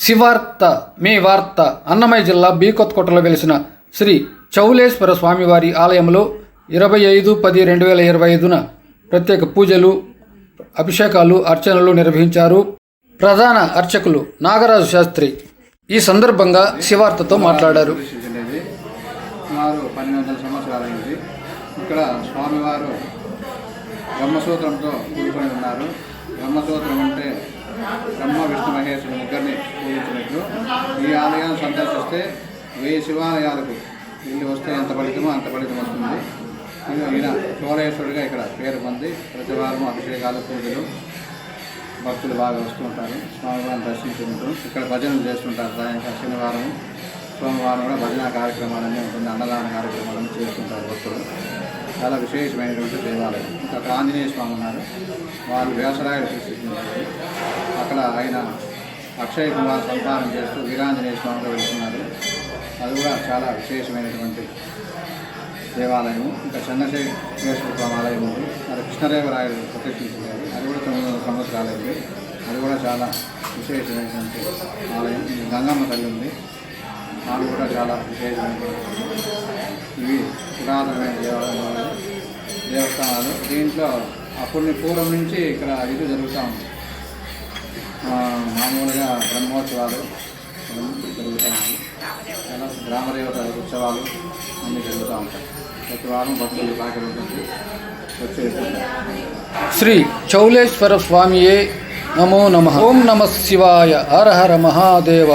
శివార్త మీ వార్త అన్నమయ్య జిల్లా బి కొత్తకోటలో వెలిసిన శ్రీ చౌలేశ్వర స్వామివారి ఆలయంలో ఇరవై ఐదు పది రెండు వేల ఇరవై ఐదున ప్రత్యేక పూజలు అభిషేకాలు అర్చనలు నిర్వహించారు ప్రధాన అర్చకులు నాగరాజు శాస్త్రి. ఈ సందర్భంగా శివార్తతో మాట్లాడారు. సుమారు పన్నెండు వందల ఇక్కడ స్వామివారు బ్రహ్మసూత్రంతో కూడుకొని ఉన్నారు. బ్రహ్మసూత్రం బ్రహ్మ విష్ణు మహేశ్వరు ముగ్గురిని పూజించినట్లు ఈ ఆలయాన్ని సందర్శిస్తే వెయ్యి శివాలయాలకు వెళ్ళి వస్తే ఎంత ఫలితమో అంత ఫలితం వస్తుంది. ఈయన చోళేశ్వరుడిగా ఇక్కడ పేరు పొంది ప్రతి వారం అభిషేకాలు పూజలు భక్తులు బాగా వస్తుంటారు స్వామివారిని దర్శించుకుంటూ ఇక్కడ భజనలు చేస్తుంటారు సాయంకాలం శనివారం సోమవారం కూడా భజన కార్యక్రమాలన్నీ ఉంటుంది అన్నదాన కార్యక్రమాలన్నీ చేస్తుంటారు భక్తులు. చాలా విశేషమైనటువంటి దేవాలయం. ఇంకా ఆంజనేయ స్వామి ఉన్నారు. వాళ్ళు వ్యాసరాయుడు సృష్టించారు అక్కడ ఆయన అక్షయ్ కుమార్ సంపాదన చేస్తూ వీరాంజనేయ స్వామిగా వెళ్తున్నారు. అది కూడా చాలా విశేషమైనటువంటి దేవాలయము. ఇంకా చంద్రశేఖరేశ్వర స్వామి ఆలయం ఉంది. అది కృష్ణదేవరాయలు ప్రతిష్ఠించారు. అది కూడా తొమ్మిది వందల సంవత్సరాలైంది అది కూడా చాలా విశేషమైనటువంటి ఆలయం. ఇది గంగమ్మ తల్లి ఉంది. అది కూడా చాలా విశేషమైనటువంటి ఇవి పురాతనమైన దేవాలయాలు. దేవస్థానాలు. దీంట్లో అప్పుడు పూర్వం నుంచి ఇక్కడ ఇది జరుగుతూ ఉంది. మామూలుగా బ్రహ్మోత్సవాలు జరుగుతూ ఉన్నాయి చాలా గ్రామదేవత ఉత్సవాలు అన్నీ జరుగుతూ ఉంటాయి ప్రతి వారం భక్తులు బాగా ఉంటుంది వచ్చేస్తుంటారు శ్రీ చౌలేశ్వర స్వామియే నమో నమ ఓం నమ శివాయ హర హర మహాదేవ